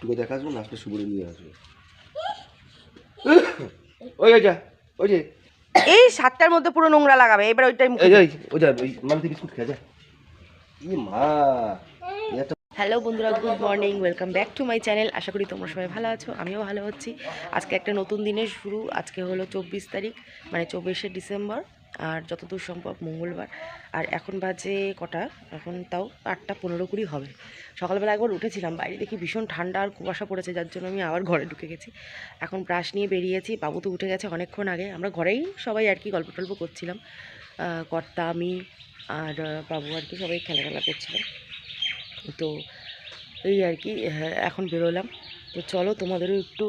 তোকে দেখা আসব? আসলে সুবরে নিয়ে আসবে। ওই ওই যা ওই যে। এই সাতটার মধ্যে পুরো নোংরা লাগাবে এবার ওইটাই এই যে, ওই ওই যা ওই মালতি বিস্কুট খেয়ে যা। ই মা হ্যালো বন্ধুরা good morning welcome back to my channel. আশা করি তোমরা সবাই ভালো আছো আমিও ভালো আছি। আজকে একটা নতুন দিনের শুরু আজকে হলো চব্বিশ তারিখ মানে চব্বিশে ডিসেম্বর। আর যতদূর সম্ভব মঙ্গলবার। আর এখন বাজে কটা? এখন তাও আটটা পনেরো কুড়ি হবে। সকালবেলা একবার উঠেছিলাম বাইরে দেখি ভীষণ ঠান্ডা আর কুয়াশা পড়েছে যার জন্য আমি আবার ঘরে ঢুকে গেছি। এখন ব্রাশ নিয়ে বেরিয়েছি বাবু তো উঠে গেছে অনেকক্ষণ আগে। আমরা ঘরেই সবাই আর কি গল্প টল্প করছিলাম। কর্তা আমি আর বাবু আর কি সবাই খেলা খেলা করছিলাম। তো এই আর কি হ্যাঁ, এখন বেরোলাম। তো চলো তোমাদেরও একটু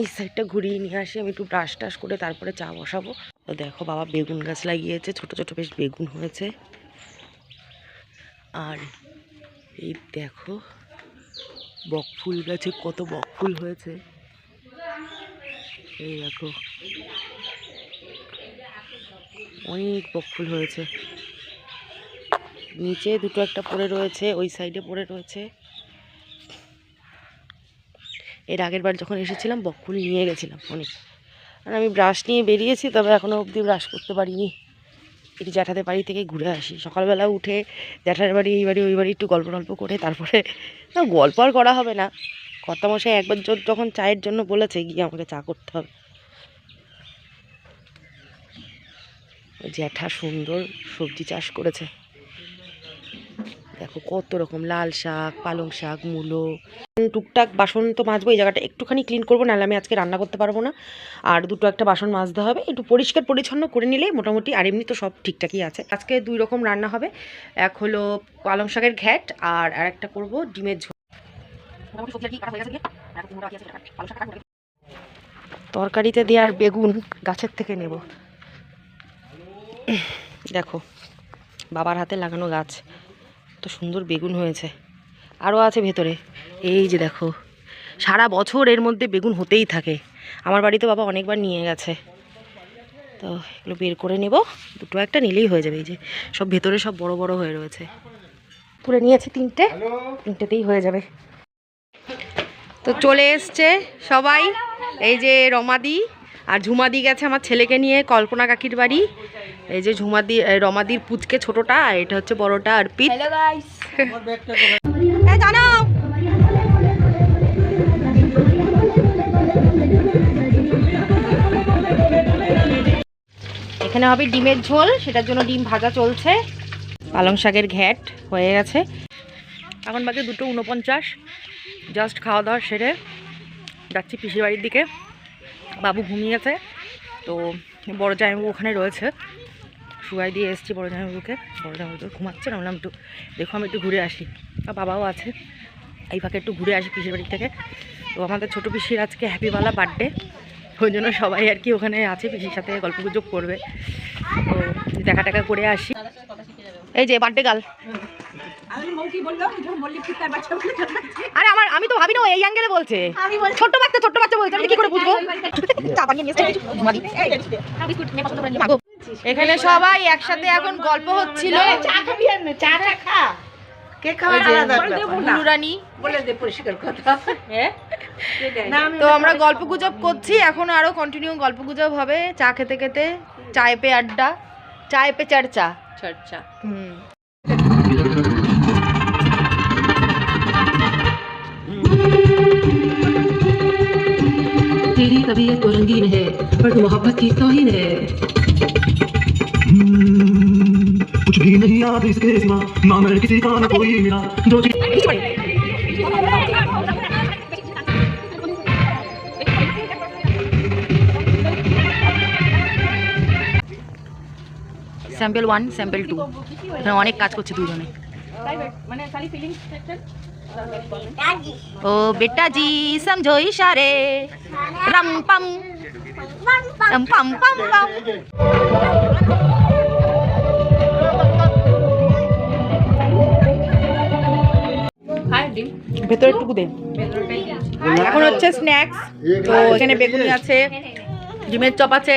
এই সাইডটা ঘুরিয়ে নিয়ে আসি, আমি একটু ব্রাশ টাশ করে তারপরে চা বসাবো। তো দেখো বাবা বেগুন গাছ লাগিয়েছে, ছোট ছোট বেশ বেগুন হয়েছে। আর এই দেখো বকফুল গাছে কত বকফুল হয়েছে। এই দেখো, অনেক বকফুল হয়েছে। নিচে দুটো একটা পড়ে রয়েছে, ওই সাইডে পড়ে রয়েছে। এর আগের বার যখন এসেছিলাম বকফুল নিয়ে গেছিলাম অনেক। আর আমি ব্রাশ নিয়ে বেরিয়েছি, তবে এখনও অবধি ব্রাশ করতে পারিনি। একটু জ্যাঠাদের বাড়ি থেকে ঘুরে আসি। সকালবেলা উঠে জ্যাঠার বাড়ি, এই বাড়ি, ওই বাড়ি একটু গল্প টল্প করে তারপরে না গল্প আর করা হবে না। কর্তামশাই একবার যখন চায়ের জন্য বলেছে, গিয়ে আমাকে চা করতে হবে। জ্যাঠা সুন্দর সবজি চাষ করেছে। দেখো কত রকম লাল শাক পালং শাক মূলো। টুকটাক বাসন তো মাজবো এই জায়গাটা একটুখানি ক্লিন করব নাহলে আমি আজকে রান্না করতে পারব না। আর দুটো একটা বাসন মাজতে হবে একটু পরিষ্কার পরিচ্ছন্ন করে নিলে মোটামুটি আর এমনি তো সব ঠিকঠাকই আছে। আজকে দুই রকম রান্না হবে এক হলো পালং শাকের ঘ্যাট আর আরেকটা করব ডিমের ঝোল। মোটামুটি সবজি আর আর একটা। তরকারিতে বেগুন গাছের থেকে নেব। দেখো বাবার হাতে লাগানো গাছ। সুন্দর বেগুন হয়েছে। আরও আছে ভেতরে। এই যে দেখো সারা বছর এর মধ্যে বেগুন হতেই থাকে। আমার বাড়িতে বাবা অনেকবার নিয়ে গেছে। তো এগুলো বের করে নেব। দুটো একটা নিলেই হয়ে যাবে। এই যে সব ভেতরে সব বড় বড় হয়ে রয়েছে। তুলে নিয়েছি তিনটে। তিনটেতেই হয়ে যাবে। তো চলে এসছে সবাই। এই যে রমাদি আর ঝুমাদি গেছে আমার ছেলেকে নিয়ে কল্পনা কাকির বাড়ি। এই যে ঝুমাদি রমাদির পুচকে ছোটটা আর এটা হচ্ছে বড়টা আর পিট। হ্যালো গাইস জানাও এখানে হবে ডিমের ঝোল সেটার জন্য ডিম ভাজা চলছে। পালং শাকের ঘ্যাট হয়ে গেছে। এখন বাকি দুটো উনপঞ্চাশ জাস্ট খাওয়া দাওয়া সেরে যাচ্ছি পিসির বাড়ির দিকে। বাবু ঘুমিয়ে গেছে তো বড় জামাইবাবু ওখানে রয়েছে। শুয়াই দিয়ে এসেছি বড় জামাইবাবুকে বড় জামাইবাবু ঘুমাচ্ছে না একটু দেখো আমি একটু ঘুরে আসি আর বাবাও আছে এই ফাঁকে একটু ঘুরে আসি পিসির বাড়ি থেকে তো আমাদের ছোটো পিসির আজকে হ্যাপিওয়ালা বার্থডে ওই জন্য সবাই আর কি ওখানে আছে পিসির সাথে গল্প গুজব করবে তো দেখা টাকা করে আসি এই যে বার্থডে গাল আরে আমার আমি তো ভাবি না এই অ্যাঙ্গেলে বলছে ছোট্ট বাচ্চা ছোট্ট বাচ্চা বলছে আমি কি করে বুঝব চা বানিয়ে নিয়ে। এখানে সবাই একসাথে এখন গল্প হচ্ছিল। যে বুলু রানী তো আমরা গল্প গুজব করছি এখন আরও কন্টিনিউ গল্প গুজব হবে। চা খেতে খেতে চায় পে আড্ডা চায় পে চর্চা। চর্চা। হুম। तबीयत तो रंगीन है पर तू मोहब्बत की तोहिन है कुछ भी नहीं याद इसके सिवा ना मैं किसी का ना कोई मिला जो चीज স্যাম্পল ওয়ান স্যাম্পল টু অনেক কাজ করছে দুজনে ও বেটা জি সমঝো ইশারে রম পম রম পম পম পম ভেতরে টুকু দে। এখন হচ্ছে স্ন্যাক্স তো এখানে বেগুনি আছে ডিমের চপ আছে।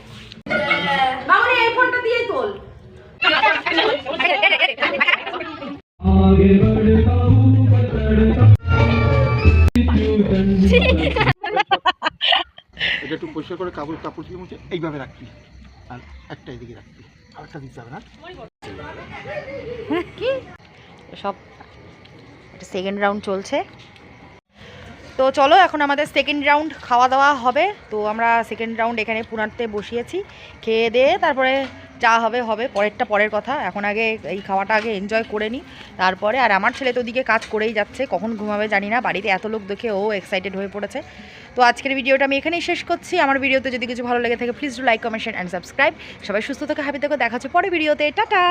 মামনি এই ফোনটা দিয়ে তোল। এটা একটু পরিষ্কার করে কাপড় কাপড় দিয়ে মুছে এইভাবে রাখবি। আর একটা এদিকে রাখবি। আরেকটা দিতে হবে না? সব সেকেন্ড রাউন্ড চলছে। তো চলো, এখন আমাদের সেকেন্ড রাউন্ড খাওয়া দাওয়া হবে। তো আমরা সেকেন্ড রাউন্ড এখানে পুনারতে বসিয়েছি। খেয়ে দিয়ে তারপরে যা হবে হবে। পরেরটা পরের কথা। এখন আগে এই খাওয়াটা আগে এনজয় করে নিই। তারপরে, আর আমার ছেলে তো ওদিকে কাজ করেই যাচ্ছে। কখন ঘুমাবে জানি না। বাড়িতে এত লোক দেখে ও এক্সাইটেড হয়ে পড়েছে। তো আজকের ভিডিওটা আমি এখানেই শেষ করছি। আমার ভিডিওতে যদি কিছু ভালো লেগে থাকে please do like comment and subscribe সবাই সুস্থ থেকে হ্যাপি থেকে। দেখা হচ্ছে পরে ভিডিওতে। টাটা!